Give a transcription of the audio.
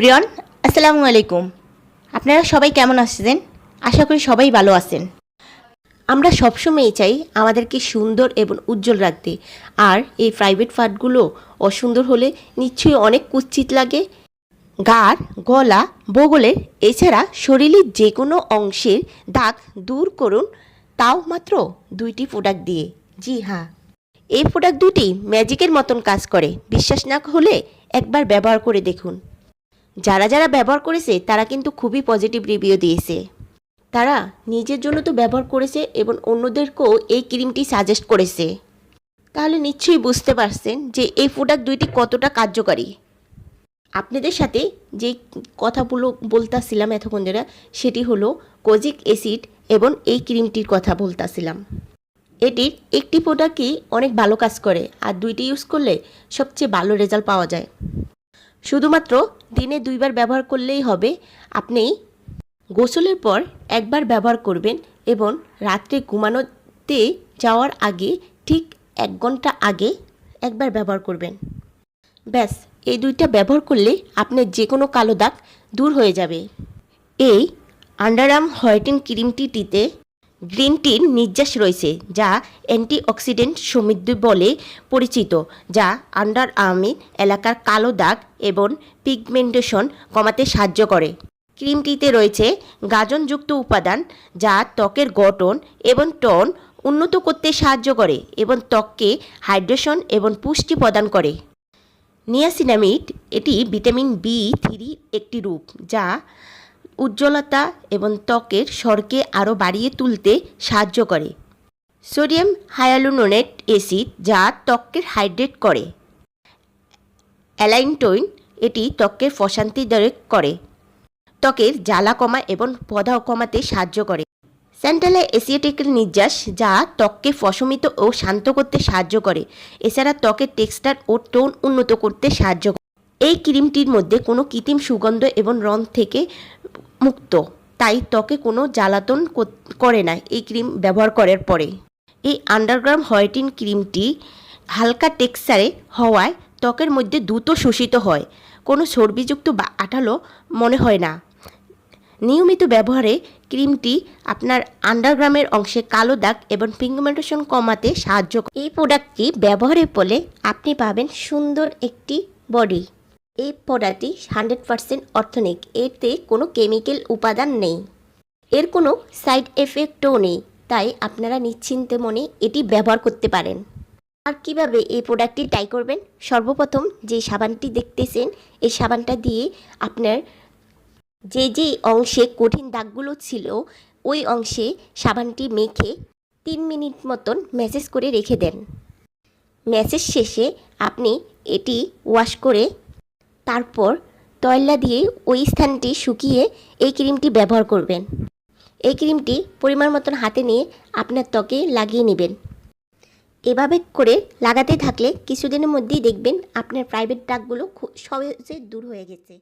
Everyone, আসসালামু আলাইকুম। আপনারা সবাই কেমন আছেন? আশা করি সবাই ভালো আছেন। আমরা সবসময়ই চাই আমাদেরকে সুন্দর এবং উজ্জ্বল রাখতে। আর এই প্রাইভেট পার্টগুলো অসুন্দর হলে নিশ্চয়ই অনেক কুচ্ছিত লাগে। গার, গলা, বগলের, এছাড়া শরীরের যে কোনো অংশের দাগ দূর করুন। তাও মাত্র দুইটি প্রোডাক্ট দিয়ে। জি হ্যাঁ। এই প্রোডাক্ট দুটি ম্যাজিকের মতন কাজ করে। বিশ্বাস না হলে একবার ব্যবহার করে দেখুন। যারা যারা ব্যবহার করেছে, তারা কিন্তু খুবই পজিটিভ রিভিউ দিয়েছে। তারা নিজের জন্য তো ব্যবহার করেছে এবং অন্যদেরকেও এই ক্রিমটি সাজেস্ট করেছে। তাহলে নিশ্চয়ই বুঝতে পারছেন যে এই প্রোডাক্ট দুইটি কতটা কার্যকারী। আপনাদের সাথে যে কথাগুলো বলতাছিলাম এতক্ষণ ধরে, সেটি হলো কোজিক অ্যাসিড এবং এই ক্রিমটির কথা বলতাছিলাম। এটির একটি প্রোডাক্টই অনেক ভালো কাজ করে, আর দুইটি ইউজ করলে সবচেয়ে ভালো রেজাল্ট পাওয়া যায়। শুধুমাত্র দিনে দুইবার ব্যবহার করলেই হবে। আপনি গোসলের পর একবার ব্যবহার করবেন এবং রাত্রে ঘুমানোতে যাওয়ার আগে ঠিক এক ঘণ্টা আগে একবার ব্যবহার করবেন। ব্যাস, এই দুইটা ব্যবহার করলে আপনার যে কোনো কালো দাগ দূর হয়ে যাবে। এই আন্ডারআর্ম হোয়াইটেন ক্রিমটিতে গ্রিন টির নির্যাস রয়েছে, যা অ্যান্টিঅক্সিডেন্ট সমৃদ্ধ বলে পরিচিত, যা আন্ডার আর্মি এলাকার কালো দাগ এবং পিগমেন্টেশন কমাতে সাহায্য করে। ক্রিমটিতে রয়েছে গাজনযুক্ত উপাদান, যা ত্বকের গঠন এবং টন উন্নত করতে সাহায্য করে এবং ত্বককে হাইড্রেশন এবং পুষ্টি প্রদান করে। নিয়াসিনামিড, এটি ভিটামিন বি থ্রি একটি রূপ, যা উজ্জ্বলতা এবং ত্বকের স্বরকে আরও বাড়িয়ে তুলতে সাহায্য করে। সোডিয়াম হায়ালুনোনেট অ্যাসিড যা ত্বকের হাইড্রেট করে। অ্যালাইনটোইন এটি ত্বকের প্রশান্তিদায়ক করে। ত্বকের জ্বালা কমা এবং পদা কমাতে সাহায্য করে। স্যান্টালা এসিয়েটিকের নির্যাস যা ত্বককে প্রশমিত ও শান্ত করতে সাহায্য করে। এছাড়া ত্বকের টেক্সচার ও টোন উন্নত করতে সাহায্য করে এই ক্রিমটির মধ্যে কোনো কৃত্রিম সুগন্ধ এবং রং থেকে মুক্ত, তাই ত্বকে কোনো জ্বালাতন করে না। এই ক্রিম ব্যবহার করার পরে। এই আন্ডারগ্রাম হোয়াইটিন ক্রিমটি হালকা টেক্সচারে হওয়ায় ত্বকের মধ্যে দ্রুত শোষিত হয়। কোনো চর্বিযুক্ত বা আঠালো মনে হয় না। নিয়মিত ব্যবহারে ক্রিমটি আপনার আন্ডারগ্রামের অংশে কালো দাগ এবং পিগমেন্টেশন কমাতে সাহায্য করে এই প্রোডাক্টটি ব্যবহারের ফলে আপনি পাবেন সুন্দর একটি বডি। এই প্রোডাক্টটি হান্ড্রেড পারসেন্ট অর্থনিক। এতে কোনো কেমিক্যাল উপাদান নেই। এর কোনো সাইড এফেক্টও নেই। তাই আপনারা নিশ্চিন্তে মনে এটি ব্যবহার করতে পারেন। আর কীভাবে এই প্রোডাক্টটি ট্রাই করবেন? সর্বপ্রথম যে সাবানটি দেখতেছেন, এই সাবানটা দিয়ে আপনার যে যে অংশে কঠিন দাগগুলো ছিল, ওই অংশে সাবানটি মেখে তিন মিনিট মতন ম্যাসেজ করে রেখে দেন। ম্যাসেজ শেষে আপনি এটি ওয়াশ করে তারপর তয়লা দিয়ে ওই স্থানটি শুকিয়ে এই ক্রিমটি ব্যবহার করবেন। এই ক্রিমটি পরিমাণ মতন হাতে নিয়ে আপনার ত্বকে লাগিয়ে নেবেন। এভাবে করে লাগাতে থাকলে কিছুদিনের মধ্যেই দেখবেন আপনার প্রাইভেট দাগগুলো খুব সহজে দূর হয়ে গেছে।